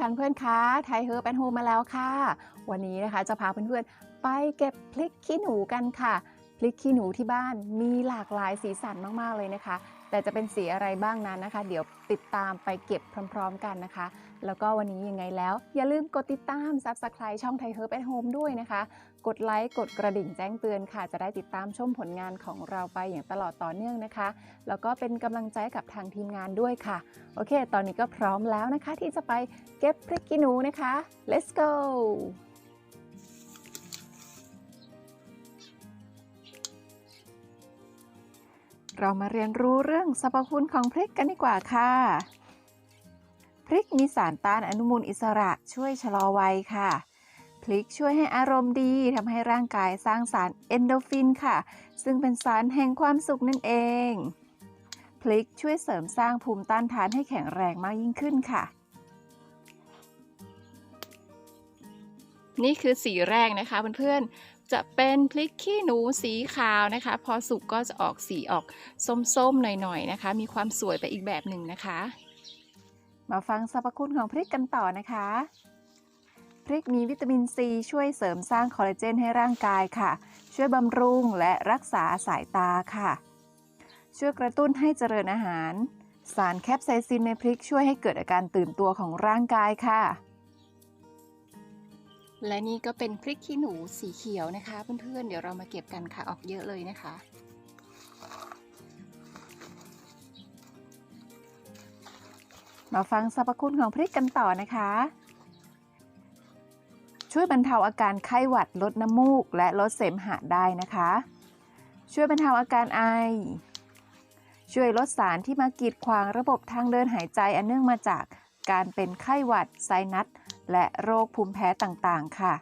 ค่ะเพื่อนคะไทยเฮอร์แอนโฮมาแล้วค่ะ วันนี้นะคะจะพาเพื่อนๆไปเก็บพริกขี้หนูกันค่ะ พริกขี้หนูที่บ้านมีหลากหลายสีสันมากๆเลยนะคะ แต่จะเป็นสีอะไรบ้างนั้นนะคะ เดี๋ยวติดตามไปเก็บพร้อม ๆ กันนะคะ แล้วก็วันนี้ยังไงแล้ว อย่าลืมกดติดตาม Subscribe ช่องไทยเฮอร์บแอนโฮมด้วยนะคะ กดไลค์กดกระดิ่งแจ้งเตือนค่ะ จะได้ติดตามชมผลงานของเราไปอย่างตลอดต่อเนื่องนะคะ แล้วก็เป็นกำลังใจกับทางทีมงานด้วยค่ะ โอเค ตอนนี้ก็พร้อมแล้วนะคะ ที่จะไปเก็บพริกขี้หนูนะคะ let's go เรามาเรียนรู้เรื่องสรรพคุณของพริกกันดีกว่าค่ะ พริกมีสารต้านอนุมูลอิสระช่วยชะลอวัยค่ะ พริกช่วยให้อารมณ์ดีทำให้ร่างกายสร้างสารเอนโดฟินค่ะ ซึ่งเป็นสารแห่งความสุขนั่นเอง พริกช่วยเสริมสร้างภูมิต้านทานให้แข็งแรงมากยิ่งขึ้นค่ะ นี่คือสีแรกนะคะเพื่อนๆ จะเป็นพริกขี้หนูสีขาวนะคะ พอสุกก็จะออกสีออกส้มๆหน่อยๆนะคะ มีความสวยไปอีกแบบหนึ่งนะคะ มาฟังสรรพคุณของพริกกันต่อนะคะ พริกมีวิตามินซีช่วยเสริมสร้างคอลลาเจนให้ร่างกายค่ะ ช่วยบำรุงและรักษาสายตาค่ะ ช่วยกระตุ้นให้เจริญอาหาร สารแคปไซซินในพริกช่วยให้เกิดอาการตื่นตัวของร่างกายค่ะ และนี่ก็เป็นพริกขี้หนูสีเขียวนะคะเพื่อนๆเดี๋ยวเรามาเก็บกันค่ะออกเยอะเลยนะคะ มาฟังสรรพคุณของพริกกันต่อนะคะ ช่วยบรรเทาอาการไข้หวัดลดน้ำมูก และลดเสมหะได้นะคะ ช่วยบรรเทาอาการไอ ช่วยลดสารที่มากีดขวางระบบทางเดินหายใจอันเนื่องมาจากการเป็นไข้หวัดไซนัส และโรคภูมิแพ้ต่างๆ ค่ะ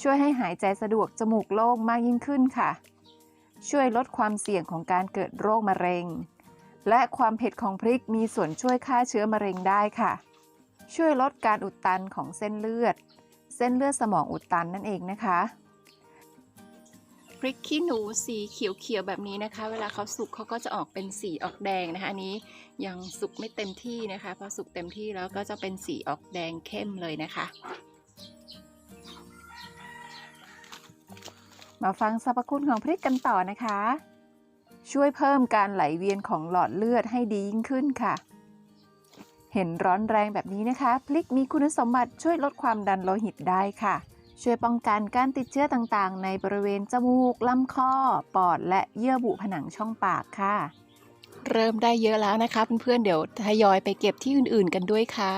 ช่วยให้หายใจสะดวกจมูกโล่งมากยิ่งขึ้นค่ะ ช่วยลดความเสี่ยงของการเกิดโรคมะเร็ง และความเผ็ดของพริกมีส่วนช่วยฆ่าเชื้อมะเร็งได้ค่ะ ช่วยลดการอุดตันของเส้นเลือด เส้นเลือดสมองอุดตันนั่นเองนะคะ พริกขี้หนูสีเขียวๆแบบนี้นะคะ เวลาเขาสุกเขาก็จะออกเป็นสีออกแดงนะคะอันนี้ยังสุกไม่เต็มที่นะคะพอสุกเต็มที่แล้วก็จะเป็นสีออกแดงเข้มเลยนะคะ มาฟังสรรพคุณของพริกกันต่อนะคะ ช่วยเพิ่มการไหลเวียนของหลอดเลือดให้ดียิ่งขึ้นค่ะ เห็นร้อนแรงแบบนี้นะคะ พริกมีคุณสมบัติช่วยลดความดันโลหิตได้ค่ะ ช่วยป้องกันการติดเชื้อต่างๆ ในบริเวณจมูกลำคอ ปอด และเยื่อบุผนังช่องปากค่ะ เริ่มได้เยอะแล้วนะคะเพื่อนๆเดี๋ยวทยอยไปเก็บที่อื่นๆกันด้วยค่ะ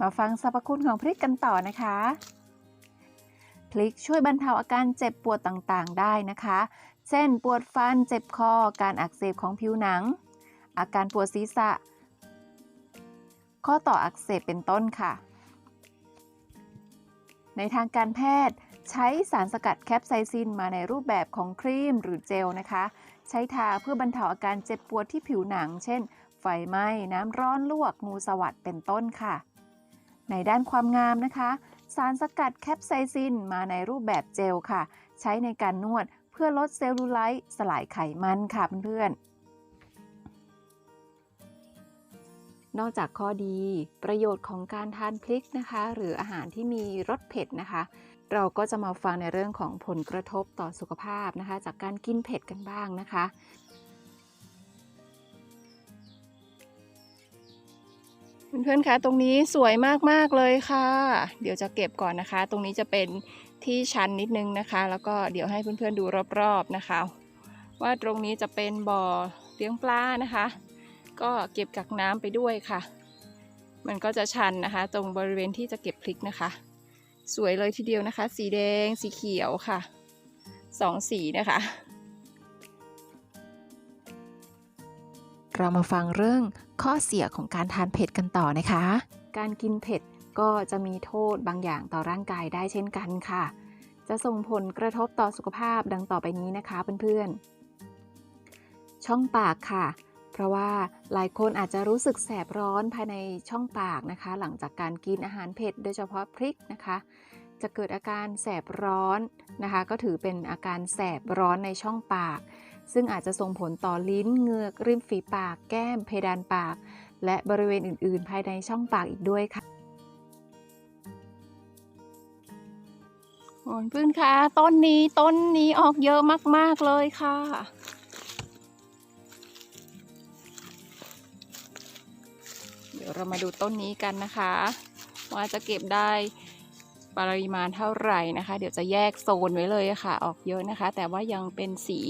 มาฟังสรรพคุณของพริกกันต่อนะคะพริกช่วยบรรเทาอาการเจ็บปวดต่างๆ ได้นะคะ เช่น ปวดฟัน เจ็บคอ การอักเสบของผิวหนัง อาการปวดศีรษะ ข้อต่ออักเสบเป็นต้นค่ะ ในทางการแพทย์ ใช้สารสกัดแคปไซซินมาในรูปแบบของครีมหรือเจลนะคะ ใช้ทาเพื่อบรรเทาอาการเจ็บปวดที่ผิวหนัง เช่น ไฟไหม้ น้ำร้อนลวก งูสวัสดเป็นต้นค่ะ ในด้านความงามนะคะ สารสกัดแคปไซซินมาในรูปแบบเจลค่ะ ใช้ในการนวดเพื่อลดเซลลูไลท์สลายไขมันค่ะเพื่อนๆ นอกจากข้อดี ประโยชน์ของการทานพริกนะคะ หรืออาหารที่มีรสเผ็ดนะคะ เราก็จะมาฟังในเรื่องของผลกระทบต่อสุขภาพนะคะ จากการกินเผ็ดกันบ้างนะคะ เพื่อนๆคะตรงนี้สวยมากๆเลยค่ะ เดี๋ยวจะเก็บก่อนนะคะ ตรงนี้จะเป็นที่ชันนิดนึงนะคะ แล้วก็เดี๋ยวให้เพื่อนๆดูรอบๆนะคะ ว่าตรงนี้จะเป็นบ่อเลี้ยงปลานะคะ ก็เก็บกักน้ำไปด้วยค่ะ มันก็จะชันนะคะ ตรงบริเวณที่จะเก็บพริกนะคะ สวยเลยทีเดียวนะคะ สีแดงสีเขียวค่ะสองสีนะคะ เรามาฟังเรื่องข้อเสียของการทานเผ็ดกันต่อนะคะ การกินเผ็ดก็จะมีโทษบางอย่างต่อร่างกายได้เช่นกันค่ะ จะส่งผลกระทบต่อสุขภาพดังต่อไปนี้นะคะเพื่อนๆ ช่องปากค่ะ เพราะว่าหลายคนอาจจะรู้สึกแสบร้อนภายในช่องปากนะคะ หลังจากการกินอาหารเผ็ดโดยเฉพาะพริกนะคะ จะเกิดอาการแสบร้อนนะคะ ก็ถือเป็นอาการแสบร้อนในช่องปาก ซึ่งอาจจะส่งผลต่อลิ้นเงือกริมฝีปาก แก้มเพดานปาก และบริเวณอื่น ๆ ภายในช่องปากอีกด้วยค่ะโอนพื้นค่ะต้นนี้ต้นนี้ออกเยอะมาก ๆ เลยค่ะ ยวเรามาดูต้นนี้กันนะคะ ว่าจะเก็บได้ปริมาณเท่าไหร่นะคะ เดี๋ยวจะแยกโซนไว้เลยค่ะ ออกเยอะนะคะ แต่ว่ายังเป็นสี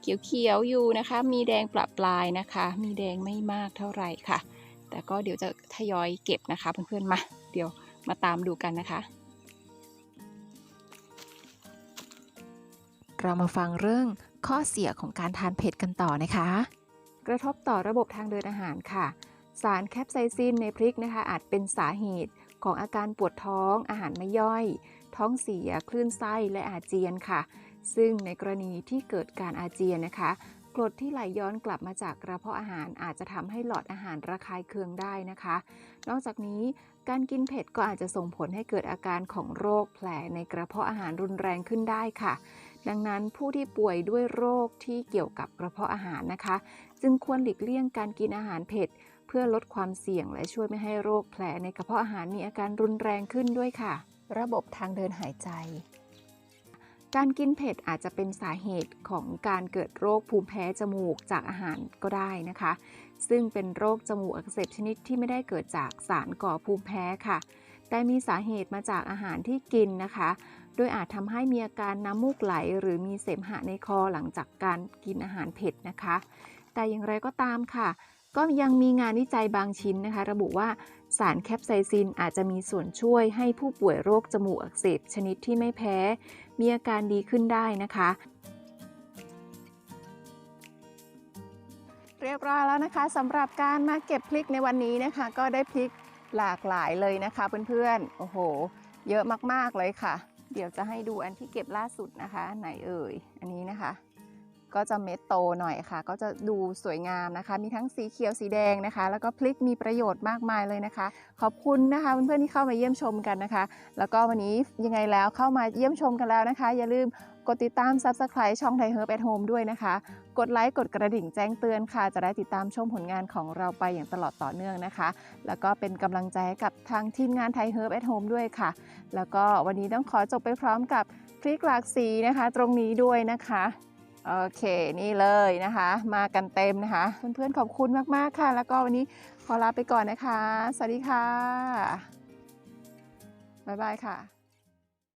เขียวๆอยู่นะคะ มีแดงประปลายนะคะ มีแดงไม่มากเท่าไหร่ค่ะ แต่ก็เดี๋ยวจะทยอยเก็บนะคะเพื่อนๆมาเดี๋ยวมาตามดูกันนะคะเรามาฟังเรื่องข้อเสียของการทานเผ็ดกันต่อนะคะ กระทบต่อระบบทางเดินอาหารค่ะ สารแคปไซซินในพริกนะคะอาจเป็นสาเหตุของอาการปวดท้อง อาหารไม่ย่อย ท้องเสีย คลื่นไส้และอาเจียนค่ะ ซึ่งในกรณีที่เกิดการอาเจียนนะคะกรดที่ไหลย้อนกลับมาจากกระเพาะอาหารอาจจะทำให้หลอดอาหารระคายเคืองได้นะคะ นอกจากนี้การกินเผ็ดก็อาจจะส่งผลให้เกิดอาการของโรคแผลในกระเพาะอาหารรุนแรงขึ้นได้ค่ะ ดังนั้นผู้ที่ป่วยด้วยโรคที่เกี่ยวกับกระเพาะอาหารนะคะ จึงควรหลีกเลี่ยงการกินอาหารเผ็ด เพื่อลดความเสี่ยงและช่วยไม่ให้โรคแผลในกระเพาะอาหารมีอาการรุนแรงขึ้นด้วยค่ะ ระบบทางเดินหายใจ การกินเผ็ดอาจจะเป็นสาเหตุของการเกิดโรคภูมิแพ้จมูกจากอาหารก็ได้นะคะ ซึ่งเป็นโรคจมูกอักเสบชนิดที่ไม่ได้เกิดจากสารก่อภูมิแพ้ค่ะ แต่มีสาเหตุมาจากอาหารที่กินนะคะ โดยอาจทำให้มีอาการน้ำมูกไหล หรือมีเสมหะในคอหลังจากการกินอาหารเผ็ดนะคะ แต่อย่างไรก็ตามค่ะ ก็ยังมีงานวิจัยบางชิ้นนะคะ ระบุว่าสารแคปไซซินอาจจะมีส่วนช่วยให้ผู้ป่วยโรคจมูกอักเสบชนิดที่ไม่แพ้ มีอาการดีขึ้นได้นะคะ เรียบร้อยแล้วนะคะสำหรับการมาเก็บพริกในวันนี้นะคะ ก็ได้พริกหลากหลายเลยนะคะเพื่อนๆ โอ้โห เยอะมากๆเลยค่ะ เดี๋ยวจะให้ดูอันที่เก็บล่าสุดนะคะ ไหนเอ่ย อันนี้นะคะ ก็จะเม็ดโตหน่อยค่ะ ก็จะดูสวยงามนะคะ มีทั้งสีเขียวสีแดงนะคะ แล้วก็พริกมีประโยชน์มากมายเลยนะคะ ขอบคุณนะคะเพื่อนๆที่เข้ามาเยี่ยมชมกันนะคะ แล้วก็วันนี้ยังไงแล้วเข้ามาเยี่ยมชมกันแล้วนะคะ อย่าลืมกดติดตาม Subscribe ช่องไทยเฮิร์บแอทโฮมด้วยนะคะ กดไลค์กดกระดิ่งแจ้งเตือนค่ะ จะได้ติดตามชมผลงานของเราไปอย่างตลอดต่อเนื่องนะคะ แล้วก็เป็นกำลังใจให้กับทางทีมงานไทยเฮิร์บแอทโฮมด้วยค่ะ แล้วก็วันนี้ต้องขอจบไปพร้อมกับพริกหลากสีนะคะ ตรงนี้ด้วยนะคะ โอเคนี่เลยนะคะ มากันเต็มนะคะ เพื่อนๆขอบคุณมากๆค่ะ แล้วก็วันนี้ขอลาไปก่อนนะคะ สวัสดีค่ะ บ๊ายบายค่ะ